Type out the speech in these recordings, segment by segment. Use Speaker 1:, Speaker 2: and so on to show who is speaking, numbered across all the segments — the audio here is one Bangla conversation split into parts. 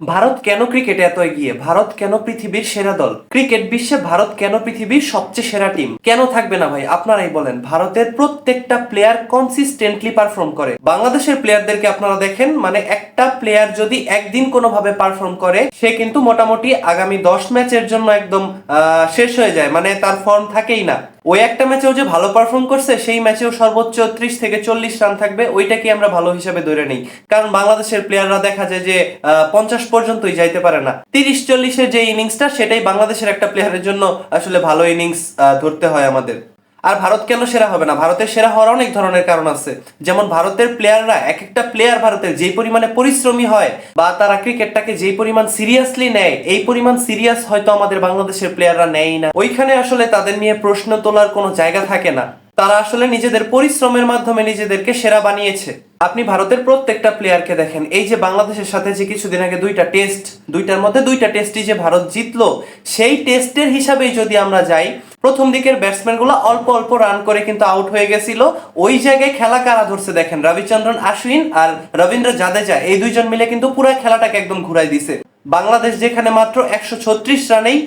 Speaker 1: ভারত কেন ক্রিকেটে এত এগিয়ে? ভারত কেন পৃথিবীর সেরা দল? ক্রিকেট বিশ্বে ভারত কেন পৃথিবীর সবচেয়ে সেরা টিম? কেন থাকবে না ভাই? আপনারাই বলেন। ভারতের প্রত্যেকটা প্লেয়ার কনসিস্টেন্টলি পারফর্ম করে। বাংলাদেশের প্লেয়ারদেরকে আপনারা দেখেন মানে একটা প্লেয়ার যদি একদিন কোনোভাবে পারফর্ম করে, সে কিন্তু মোটামুটি আগামী দশ ম্যাচের জন্য একদম শেষ হয়ে যায়। মানে তার ফর্ম থাকেই না। ওই একটা ম্যাচেও যে ভালো পারফর্ম করছে, সেই ম্যাচেও সর্বোচ্চ ত্রিশ থেকে চল্লিশ রান থাকবে, ওইটাকে আমরা ভালো হিসাবে ধরে নিই। কারণ বাংলাদেশের প্লেয়াররা দেখা যায় যে পঞ্চাশ পর্যন্তই যাইতে পারে না। তিরিশ চল্লিশের যে ইনিংসটা সেটাই বাংলাদেশের একটা প্লেয়ারের জন্য আসলে ভালো ইনিংস ধরতে হয় আমাদের। আর ভারত কেন সেরা হবে না? ভারতের সেরা হওয়ার অনেক ধরনের কারণ আছে। যেমন ভারতের প্লেয়াররা এক একটা প্লেয়ার ভারতের যেই পরিমাণে পরিশ্রমী হয় বা তারা ক্রিকেটটাকে যেই পরিমাণ সিরিয়াসলি নেয়, এই পরিমাণ সিরিয়াস হয়তো আমাদের বাংলাদেশের প্লেয়াররা নেয় না। ওইখানে আসলে তাদের নিয়ে প্রশ্ন তোলার কোনো জায়গা থাকে না। তারা আসলে নিজেদের পরিশ্রমের মাধ্যমে নিজেদেরকে সেরা বানিয়েছে। আপনি ভারতের প্রত্যেকটা প্লেয়ারকে দেখেন। এই যে বাংলাদেশের সাথে যে কিছুদিন আগে দুইটা টেস্ট দুইটার মধ্যে দুইটা টেস্টই যে ভারত জিতলো, সেই টেস্টের হিসাবেই যদি আমরা যাই প্রথম দিকের ব্যাটসম্যানগুলো অল্প অল্প রান করে কিন্তু আউট হয়ে গেছিল। ওই জায়গায় খেলা কারা ধরছে দেখেন, রবিচন্দ্রন, আশ্বিন আর রবীন্দ্র জাদেজা, এই দুইজন মিলে কিন্তু পুরো খেলাটাকে একদম ঘুরাই দিছে। বাংলাদেশ যেখানে মাত্র একশো ছত্রিশ রানেই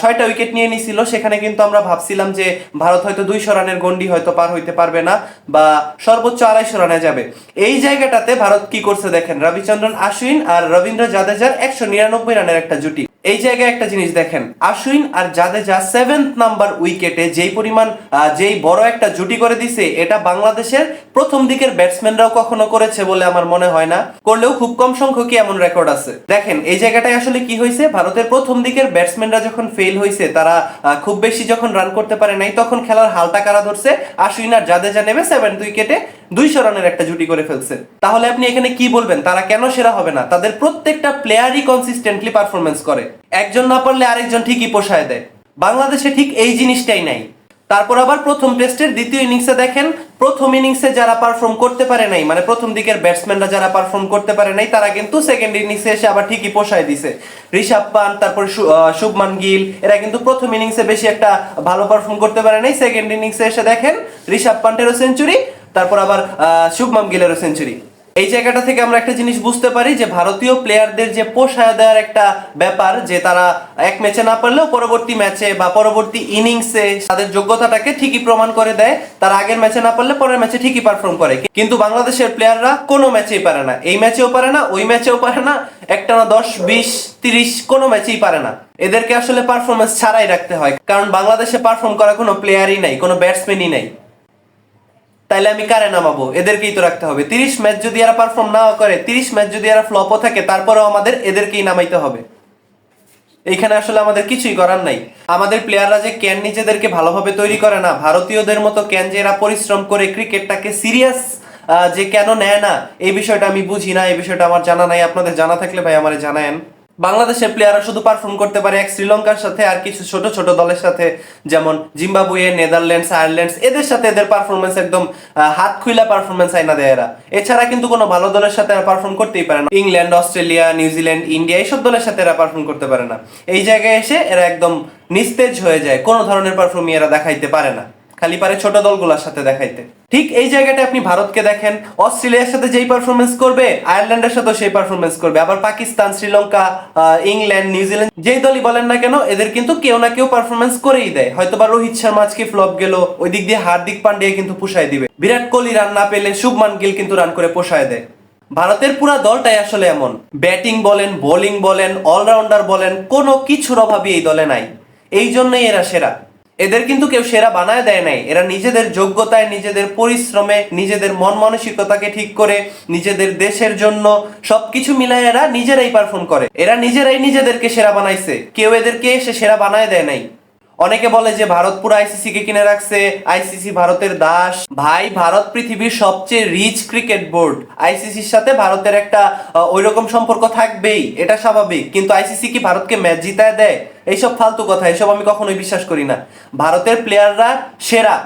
Speaker 1: ছয়টা উইকেট নিয়ে নিছিল, সেখানে কিন্তু আমরা ভাবছিলাম যে ভারত হয়তো দুইশো রানের গন্ডি হয়তো পার হইতে পারবে না বা সর্বোচ্চ আড়াইশো রানে যাবে। এই জায়গাটাতে ভারত কি করছে দেখেন, রবিচন্দ্রন, আশ্বিন আর রবীন্দ্র জাদেজার একশো নিরানব্বই রানের একটা জুটি। এই জায়গায় একটা জিনিস দেখেন, আশ্বিন আর জাদেজা সেভেন্থ নাম্বার উইকেটে যেই পরিমাণ যেই বড় একটা জুটি করে দিছে, এটা বাংলাদেশের প্রথম দিকের ব্যাটসম্যানরাও কখনো করেছে বলে আমার মনে হয় না। করলেও খুব কম সংখ্যকই এমন রেকর্ড আছে। দেখেন, এই জায়গাটায় আসলে কি হয়েছে? ভারতের প্রথম দিকের ব্যাটসম্যানরা যখন ফেল হয়েছে, তারা খুব বেশি যখন রান করতে পারে নাই, তখন খেলার হালটা কারা ধরছে? আশ্বিন আর জাদেজা নেমে সেভেন্থ উইকেটে দুইশো রানের একটা জুটি করে ফেলছে। তাহলে আপনি এখানে কি বলবেন? তারা কেন সেরা হবে না? তাদের প্রত্যেকটা প্লেয়ারই কনসিস্টেন্টলি পারফরমেন্স করে। একজন না পারলে আরেকজন ঠিকই পোষায় দেয়। বাংলাদেশে ঠিক এই জিনিসটাই নাই। তারপর আবার প্রথম টেস্টের দ্বিতীয় ইনিংসে দেখেন, প্রথম ইনিংসে যারা পারফর্ম করতে পারে নাই মানে প্রথম দিকের ব্যাটসম্যানরা যারা পারফর্ম করতে পারে নাই, তারা কিন্তু সেকেন্ড ইনিংসে এসে আবার ঠিকই পোষায় দিছে। ঋষভ পান তারপর শুভমান গিল, এরা কিন্তু প্রথম ইনিংসে বেশি একটা ভালো পারফর্ম করতে পারে নাই। সেকেন্ড ইনিংসে এসে দেখেন, ঋষভ পান্টেরও সেঞ্চুরি তারপর আবার আহ, শুভমান গিলেরও সেঞ্চুরি এই জায়গাটা থেকে আমরা একটা জিনিস বুঝতে পারি যে ভারতীয় প্লেয়ারদের যে পোষায় দেওয়ার একটা ব্যাপার যে তারা এক ম্যাচে না পারলেও পরবর্তী ম্যাচে বা পরবর্তী ইনিংসে তাদের যোগ্যতাটাকে ঠিকই প্রমাণ করে দেয়। তারা আগের ম্যাচে না পারলে পরের ম্যাচে ঠিকই পারফর্ম করে। কিন্তু বাংলাদেশের প্লেয়াররা কোনো ম্যাচেই পারে না। এই ম্যাচেও পারে না ওই ম্যাচেও পারে না একটা না দশ বিশ তিরিশ কোনো ম্যাচেই পারে না। এদেরকে আসলে পারফরমেন্স ছাড়াই রাখতে হয়। কারণ বাংলাদেশে পারফর্ম করা কোনো প্লেয়ারই নাই কোনো ব্যাটসম্যানই নাই। তাইলে আমি কারে নামাবো? এদেরকেই তো রাখতে হবে। তিরিশ ম্যাচ যদি এরা পারফর্ম না করে, তিরিশ ম্যাচ যদি এরা ফ্লপও থাকে, তারপরেও আমাদের এদেরকেই নামাইতে হবে। এইখানে আসলে আমাদের কিছুই করার নাই। আমাদের প্লেয়াররা যে ক্যান নিজেদেরকে ভালোভাবে তৈরি করে না, ভারতীয়দের মতো ক্যান যে এরা পরিশ্রম করে ক্রিকেটটাকে সিরিয়াস যে কেন নেয় না, এই বিষয়টা আমি বুঝি না, এই বিষয়টা আমার জানা নাই। আপনাদের জানা থাকলে ভাই আমার জানায়েন। বাংলাদেশের প্লেয়াররা শুধু পারফর্ম করতে পারে এক শ্রীলঙ্কার সাথে আর কিছু ছোট ছোট দলের সাথে। যেমন জিম্বাবুয়ে, নেদারল্যান্ডস, আয়ারল্যান্ডস, এদের সাথে এদের পারফরমেন্স একদম হাত খুইলা পারফরমেন্স আইনা দেয় এরা। এছাড়া কিন্তু কোনো ভালো দলের সাথে এরা পারফর্ম করতেই পারে না। ইংল্যান্ড, অস্ট্রেলিয়া নিউজিল্যান্ড ইন্ডিয়া, এইসব দলের সাথে এরা পারফর্ম করতে পারে না। এই জায়গায় এসে এরা একদম নিস্তেজ হয়ে যায়। কোনো ধরনের পারফর্মই এরা দেখাইতে পারে না। খালি পারে ছোট দলগুলোর সাথে দেখাইতে। ঠিক এই জায়গাটা আপনি ভারতকে দেখেন, অস্ট্রেলিয়ার সাথে যেই পারফরমেন্স করবে, আয়ারল্যান্ডের সাথেও সেই পারফরমেন্স করবে। আবার পাকিস্তান, শ্রীলঙ্কা ইংল্যান্ড নিউজিল্যান্ড যেই দলই বলেন না কেন, এদের কিন্তু কেউ না কেউ পারফরমেন্স করেই দেয়। হয়তো বা রোহিত শর্মা আজকে ফ্লপ গেল ওই দিক দিয়ে হার্দিক পান্ডিয়া কিন্তু পুষায় দিবে। বিরাট কোহলি রান না পেলে শুভমান গিল কিন্তু রান করে পোষায় দেয়। ভারতের পুরো দলটাই আসলে এমন। ব্যাটিং বলেন, বোলিং বলেন অলরাউন্ডার বলেন, কোনো কিছুর অভাবই এই দলে নাই। এই জন্যই এরা সেরা। এদের কিন্তু কেউ সেরা বানায় দেয় নাই। এরা নিজেদের যোগ্যতায়, নিজেদের পরিশ্রমে, নিজেদের মন মানসিকতাকে ঠিক করে, নিজেদের দেশের জন্য সবকিছু মিলায় এরা নিজেরাই পারফর্ম করে। এরা নিজেরাই নিজেদেরকে সেরা বানাইছে। কেউ এদেরকে এসে সেরা বানায় দেয় নাই। অনেকে বলে যে ভারত পুরো আইসিসি কে কিনে রাখছে। আইসিসি ভারতের দাস। ভাই, ভারত পৃথিবীর সবচেয়ে রিচ ক্রিকেট বোর্ড আইসিসির সাথে ভারতের একটা ওই রকম সম্পর্ক থাকবেই। এটা স্বাভাবিক। কিন্তু আইসিসি কি ভারতকে ম্যাচ জিতায় দেয়? এইসব ফালতু কথা, এসব আমি কখনোই বিশ্বাস করি না। ভারতের প্লেয়াররা সেরা।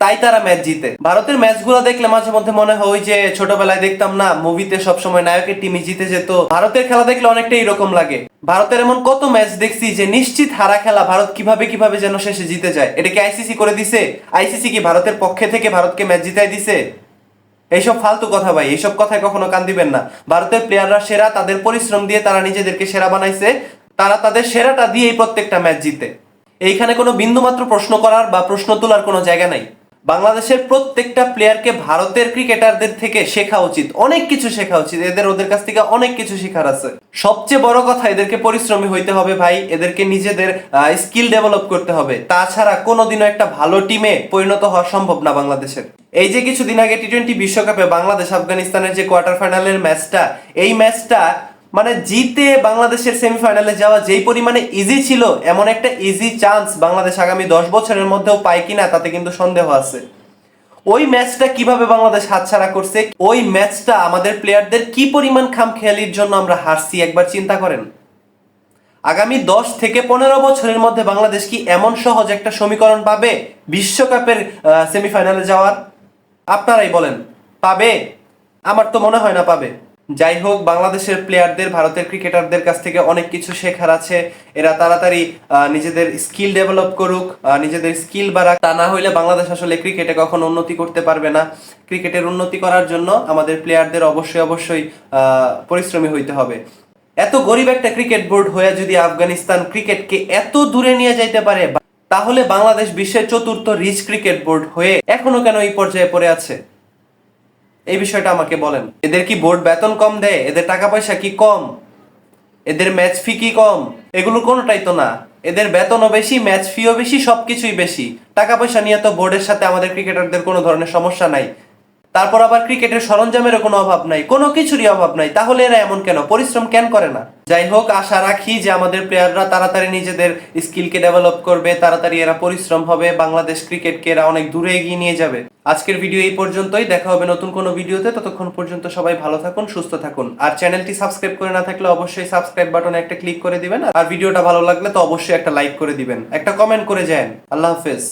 Speaker 1: তাই তারা ম্যাচ জিতে। ভারতের ম্যাচগুলো দেখলে মাঝে মধ্যে মনে হয় যে ছোটবেলায় দেখতাম না মুভিতে সবসময় নায়কের টিমই জিতে যেত। ভারতের খেলা দেখলে অনেকটা এরকম লাগে। ভারতের এমন কত ম্যাচ দেখছি যে নিশ্চিত হারা খেলা ভারত কীভাবে কীভাবে যেন শেষে জিতে যায়। এটা কি আইসিসি করে দিছে? আইসিসি কি ভারতের পক্ষে থেকে ভারতকে ম্যাচ জিতাই দিছে? এইসব ফালতু কথা ভাই, এইসব কথায় কখনো কান দিবেন না। ভারতের প্লেয়াররা সেরা, তাদের পরিশ্রম দিয়ে তারা নিজেদেরকে সেরা বানাইছে। তারা তাদের সেরাটা দিয়েই প্রত্যেকটা ম্যাচ জিতে। এইখানে কোনো বিন্দুমাত্র প্রশ্ন করার বা প্রশ্ন তোলার কোনো জায়গা নাই। বাংলাদেশের প্রত্যেকটা প্লেয়ারকে ভারতের ক্রিকেটারদের থেকে শেখা উচিত। অনেক কিছু শেখা উচিত। এদের, ওদের কাছ থেকে অনেক কিছু শেখার আছে। সবচেয়ে বড় কথা, এদেরকে পরিশ্রমী হইতে হবে ভাই। এদেরকে নিজেদের স্কিল ডেভেলপ করতে হবে। তাছাড়া কোনোদিনও একটা ভালো টিমে পরিণত হওয়া সম্ভব না বাংলাদেশের। এই যে কিছুদিন আগে টি টোয়েন্টি বিশ্বকাপে বাংলাদেশ আফগানিস্তানের যে কোয়ার্টার ফাইনালের ম্যাচটা এই ম্যাচটা মানে জিতে বাংলাদেশের সেমিফাইনালে যাওয়া যেই পরিমাণে ইজি ছিল, এমন একটা ইজি চান্স বাংলাদেশ আগামী দশ বছরের মধ্যেও পায় কিনা তাতে কিন্তু সন্দেহ আছে। ওই ম্যাচটা কীভাবে বাংলাদেশ হাতছাড়া করছে, ওই ম্যাচটা আমাদের প্লেয়ারদের কি পরিমাণ খামখেয়ালির জন্য আমরা হারছি একবার চিন্তা করেন। আগামী দশ থেকে পনেরো বছরের মধ্যে বাংলাদেশ কি এমন সহজ একটা সমীকরণ পাবে বিশ্বকাপের সেমিফাইনালে যাওয়ার? আপনারাই বলেন, পাবে? আমার তো মনে হয় না পাবে। যাই হোক, বাংলাদেশের প্লেয়ারদের ভারতের ক্রিকেটারদের কাছ থেকে অনেক কিছু শেখার আছে। এরা তাড়াতাড়ি নিজেদের স্কিল ডেভেলপ করুক নিজেদের স্কিল বাড়াক। তা না হইলে বাংলাদেশ আসলে ক্রিকেটে কখনো উন্নতি করতে পারবে না। ক্রিকেটের উন্নতি করার জন্য আমাদের প্লেয়ারদের অবশ্যই অবশ্যই পরিশ্রমী হইতে হবে। এত গরিব একটা ক্রিকেট বোর্ড হয়ে যদি আফগানিস্তান ক্রিকেটকে এত দূরে নিয়ে যাইতে পারে, তাহলে বাংলাদেশ বিশ্বের চতুর্থ রিচ ক্রিকেট বোর্ড হয়ে এখনও কেন এই পর্যায়ে পড়ে আছে? এই বিষয়টা আমাকে বলেন। এদের কি বোর্ড বেতন কম দেয়? এদের টাকা পয়সা কি কম? এদের ম্যাচ ফি কি কম? এগুলো কোনোটাই তো না। এদের বেতনও বেশি, ম্যাচ ফিও বেশি, সবকিছুই বেশি। টাকা পয়সা নিয়ে তো বোর্ডের সাথে আমাদের ক্রিকেটারদের কোনো ধরনের সমস্যা নাই। তারপর আবার ক্রিকেটের সরঞ্জামেরও কোনো অভাব নাই, কোনো কিছুরই অভাব নাই। তাহলে এরা এমন কেন? পরিশ্রম কেন করে না? যাই হোক, আশা রাখি যে আমাদের প্লেয়াররা তাড়াতাড়ি নিজেদের স্কিলকে ডেভেলপ করবে, তাড়াতাড়ি এরা পরিশ্রম হবে, বাংলাদেশ ক্রিকেটকে এরা অনেক দূরে এগিয়ে নিয়ে যাবে। আজকের ভিডিও এই পর্যন্তই, দেখা হবে নতুন কোনো ভিডিওতে ততক্ষণ পর্যন্ত সবাই ভালো থাকুন, সুস্থ থাকুন। আর চ্যানেলটি সাবস্ক্রাইব করে না থাকলে অবশ্যই সাবস্ক্রাইব বাটনে একটা ক্লিক করে দিবেন। আর ভিডিওটা ভালো লাগলে তো অবশ্যই একটা লাইক করে দিবেন। একটা কমেন্ট করে যান। আল্লাহ হাফেজ।